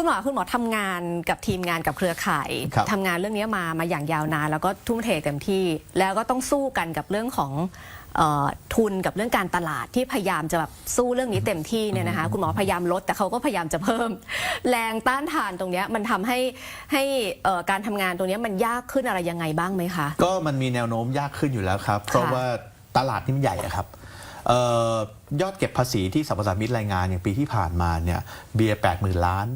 คุณหมอคุณหมอทำงานกับทีมงานกับเครือข่ายครับ ทำงานเรื่องนี้มามาอย่างยาวนาน แล้วก็ทุ่มเทเต็มที่ แล้วก็ต้องสู้กันกับเรื่องของเออทุนกับเรื่องการตลาดที่พยายามจะแบบสู้เรื่องนี้เต็มที่เนี่ยนะคะ คุณหมอพยายามลดแต่เขาก็พยายามจะเพิ่ม แรงต้านทานตรงเนี้ยมันทำให้ให้เอ่อการทำงานตรงเนี้ยมันยากขึ้นอะไรยังไงบ้างไหมคะ ก็มันมีแนวโน้มยากขึ้นอยู่แล้วครับ เพราะว่าตลาดนี่มันใหญ่อะครับเอ่อยอดเก็บภาษีที่สรรพสามิตรายงานอย่างปีที่ผ่านมาเนี่ยเบียร์แปดหมื่นล้าน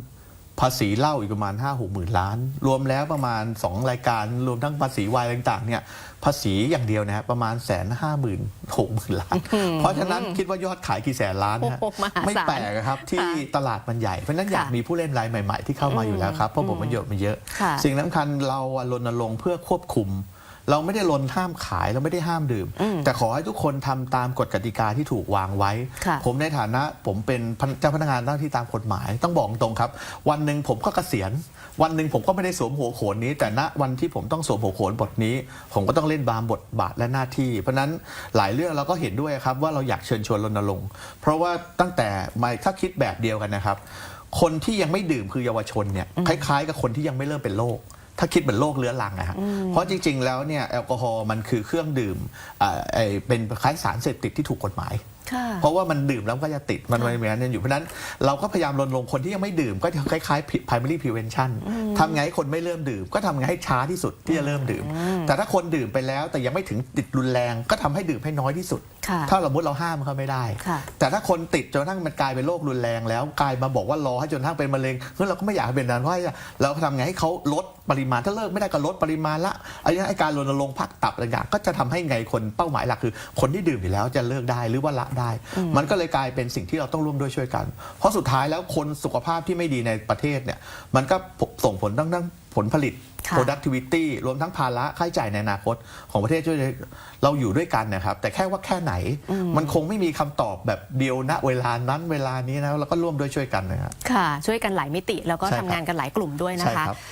ภาษีเหล้าอีกประมาณ 5 6หมื่นล้าน รวมแล้วประมาณ 2 รายการ รวมทั้งภาษีวายต่างๆเนี่ยภาษีอย่างเดียวนะฮะประมาณแสนห้าหมื่นหกหมื่นล้าน เพราะฉะนั้นคิดว่ายอดขายกี่แสนล้านฮะโอ้โหมหาศาลไม่แปลกอะครับที่ค่ะตลาดมันใหญ่ เพราะฉะนั้นอยากค่ะมีผู้เล่นรายใหม่ ๆ ที่เข้ามาอยู่แล้วครับเพราะผมมันเยอะมันเยอะค่ะสิ่งสำคัญเราอะรณรงค์เพื่อควบคุม เราไม่ได้รนห้ามขายเราไม่ได้ห้ามดื่มอืมแต่ขอให้ทุกคนทำตามกฎกติกาที่ถูกวางไว้ค่ะผมในฐานะผมเป็นพนักเจ้าพนักงานหน้าที่ตามกฎหมาย ต้องบอกตรงครับ วันหนึ่งผมก็เกษียณ วันหนึ่งผมก็ไม่ได้สวมหัวโขนนี้ แต่ณวันที่ผมต้องสวมหัวโขนบทนี้ ผมก็ต้องเล่นบามบทบาทและหน้าที่ เพราะฉะนั้นหลายเรื่องเราก็เห็นด้วยครับว่าเราอยากเชิญชวนรณรงค์เพราะว่าตั้งแต่มาถ้าคิดแบบเดียวกันนะครับคนที่ยังไม่ดื่มคือเยาวชนเนี่ยคล้ายๆ กับคนที่ยังไม่เริ่มเป็นโรค ถ้าคิดเหมือนโรคเรื้อรังอะฮะเพราะจริง ๆ แล้วเนี่ยแอลกอฮอล์มันคือเครื่องดื่มอ่าไอ้เป็นคล้ายสารเสพติดที่ถูกกฎหมายค่ะ เพราะว่ามันดื่มแล้วก็จะติดมันมันมันอยู่เพราะฉะนั้นเราก็พยายามรณรงค์คนที่ยังไม่ดื่มก็จะคล้ายๆ primary prevention ทำไงให้คนไม่เริ่มดื่ม ก็ทำไงให้ช้าที่สุดที่จะเริ่มดื่ม แต่ถ้าคนดื่มไปแล้วแต่ยังไม่ถึงติดรุนแรง ก็ทำให้ดื่มให้น้อยที่สุดค่ะถ้าสมมติเราห้ามเขาไม่ได้ค่ะแต่ถ้าคนติดจนกระทั่งมันกลายเป็นโรครุนแรงแล้วกลายมาบอกว่ารอให้จนกระทั่งเป็นมะเร็งเฮ้ยเราก็ไม่อยากให้เป็นนั้นเพราะว่าเราทำไงให้เขาลดปริมาณถ้าเลิกไม่ได้ก็ลดปริมาณละไอ้ไอ้การรณรงค์พักตับอะไรอย่างก็จะทำให้ไงคนเป้าหมายหลักคือ คนที่ดื่มอยู่แล้วจะเลิกได้หรือว่าละได้มันก็เลยกลายเป็นสิ่งที่เราต้องร่วมด้วยช่วยกัน เพราะสุดท้ายแล้วคนสุขภาพที่ไม่ดีในประเทศเนี่ยมันก็ส่งผลทั้งทั้งผลผลิตค่ะ productivity รวมทั้งภาระค่าใช้จ่ายในอนาคต ของประเทศช่วยเราอยู่ด้วยกันนะครับ แต่แค่ว่าแค่ไหน มันคงไม่มีคำตอบแบบเดียวณเวลานั้นเวลานี้นะเราก็ร่วมด้วยช่วยกันนะครับค่ะ ช่วยกันหลายมิติแล้วก็ใช่ครัทำบงานกันหลายกลุ่มด้วยนะใช่คะครับ